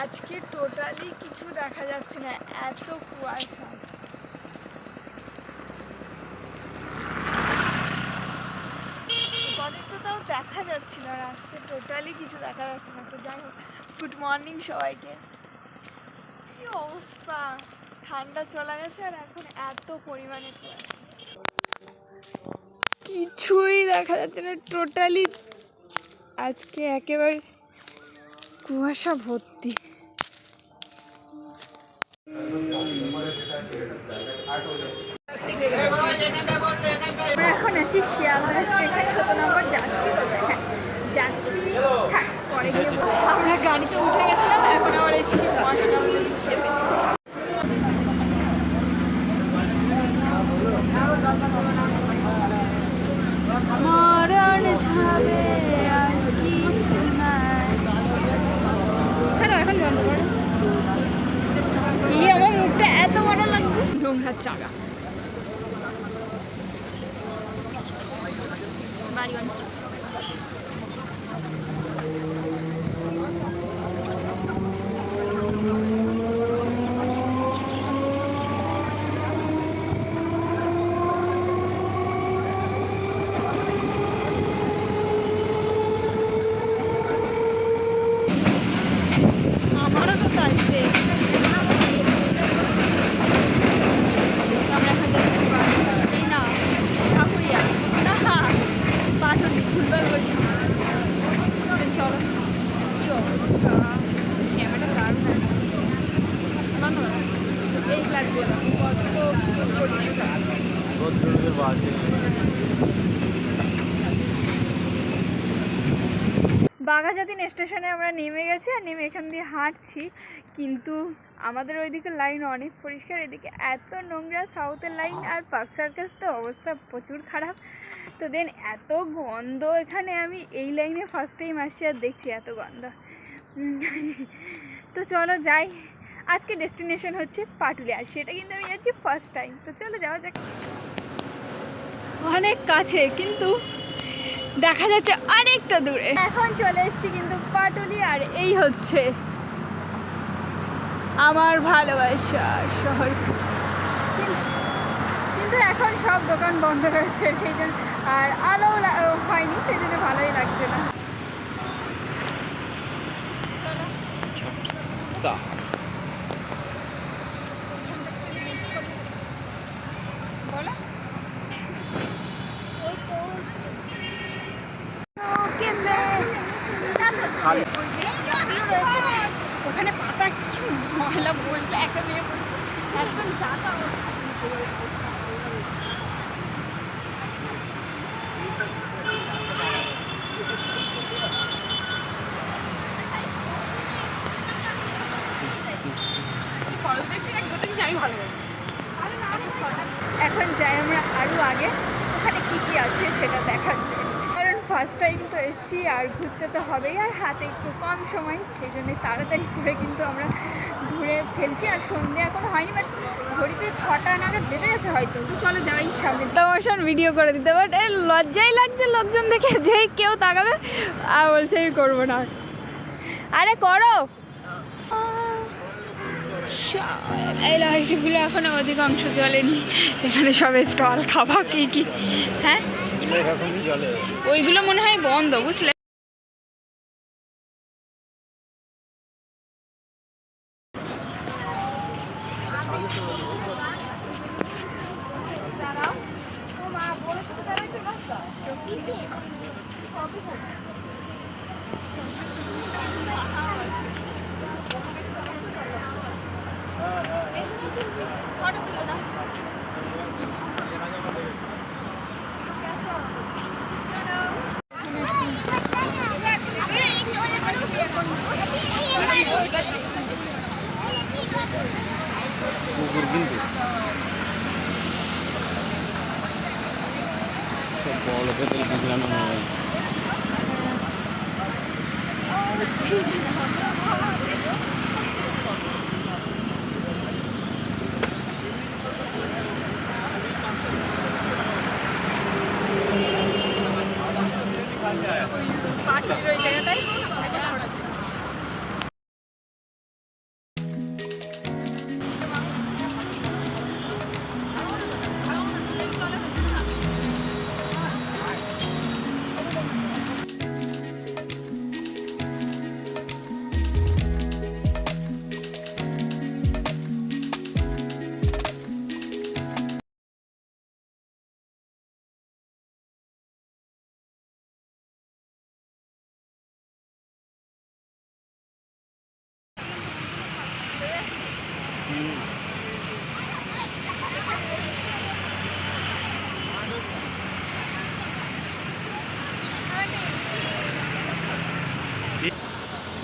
আজকে টোটালি কিছু দেখা যাচ্ছে না, এত কুয়াশা। তো তাও দেখা যাচ্ছিল আর আজকে টোটালি কিছু দেখা যাচ্ছে না, তো যাই হোক গুড মর্নিং সবাইকে। কি অবস্থা? ঠান্ডা চলে গেছে আর এখন এত পরিমাণে কুয়াশা। কিছুই দেখা যাচ্ছে না টোটালি আজকে একেবারে কুয়াশা ভর্তি। আমরা এখন আছি শিয়ালদা স্টেশন কত নম্বর যাচ্ছি হ্যাঁ, যাচ্ছি থাক, পরে গিয়ে আমরা গাড়িতে উঠে গেছিলাম এখন আবার এসেছি মশলা খেতে মরণ যাবে আর কিছু নাই কেন এখন বন্ধ করো এই আমার মুখটা এত বড় লাগবে নোংরা চাগা বাড়িগঞ্জ আমারও তো তাই same। আমরা এখন যাচ্ছি বাড়ি। এই না ঠাকুরিয়া না পাটুলি ভুলবার বলছি চলো কি অবস্থা ক্যামেরা দারুণ আছে বন্ধ করো। বাঘাজাতিন স্টেশনে আমরা নেমে গেছি আর নেমে এখান দিয়ে হাঁটছি। কিন্তু আমাদের ওইদিকে লাইন অনেক পরিষ্কার এদিকে এত নোংরা সাউথের লাইন আর পার্ক সার্কাস তো অবস্থা প্রচুর খারাপ। তো দেন এত গন্ধ এখানে আমি এই লাইনে ফার্স্ট টাইম আসছি আর দেখছি এত গন্ধ। তো চলো যাই। আজকে ডেস্টিনেশন হচ্ছে পাটুলি আর সেটা কিন্তু আমি যাচ্ছি ফার্স্ট টাইম তো চলো যাওয়া যাক। অনেক কাছে কিন্তু দেখা যাচ্ছে অনেকটা দূরে। এখন চলে এসেছি কিন্তু পাটুলি আর এই হচ্ছে আমার ভালোবাসা শহর। কিন- কিন্তু এখন সব দোকান বন্ধ রয়েছে সেই জন্য আর আলো হয়নি সেই জন্য ভালোই লাগছে না। চলো। ওখানে পাতা কি ময়লা বসলে একটা মেয়ে একদম জাতা এখন যাই আমরা আরও আগে ওখানে কি কি আছে সেটা দেখার জন্য কারণ ফার্স্ট টাইম তো এসছি আর ঘুরতে তো হবেই আর হাতে একটু কম সময় সেই জন্য তাড়াতাড়ি করে কিন্তু আমরা ঘুরে ফেলছি। আর সন্ধে এখনও হয়নি বাট ঘড়িতে ছটা নাগাদ বেজে গেছে হয়তো তো চলো যাই সামনে। প্রমোশন ভিডিও করে দিতে বাট এর লজ্জাই লাগছে লোকজন দেখে যে কেউ তাকাবে আর বলছে আমি করব না। আরে করো। এই লাইটগুলো এখনও অধিকাংশ চলেনি এখানে সব স্টল খাওয়া কি কি হ্যাঁ? ওইগুলো মনে হয় বন্ধ বুঝলে? সব বড় পেতে বুঝলাম না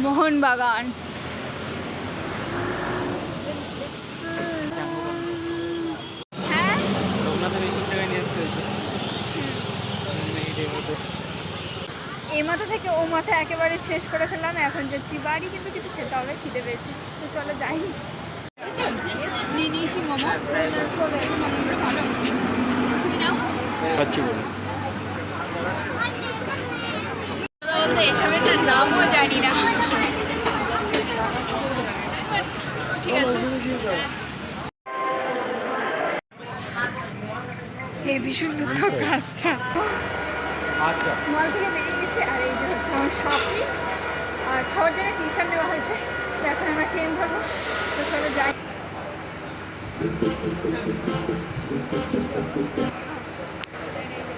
মোহনবাগান। হ্যাঁ? এই মাথা থেকে ও মাথা একেবারে শেষ করে ফেললাম এখন যাচ্ছি বাড়ি কিন্তু কিছু খেতে হবে খিদে বেশি তো চলো যাই। নিয়ে নিয়েছি মোমো। মোমোটা ভালো তুমি নাও। খাচ্ছি বলে। বলতে এসবের না নামও জানি না। ঠিক আছে। হেভি সুন্দর তো গাছটা আচ্ছা। মল থেকে বেরিয়ে গেছে আর এই যে হচ্ছে আমার শপিং আর সবার জন্য টি শার্ট দেওয়া হয়েছে। এখন আমরা ট্রেন ধরবো। তো চলো যাই। Thank you.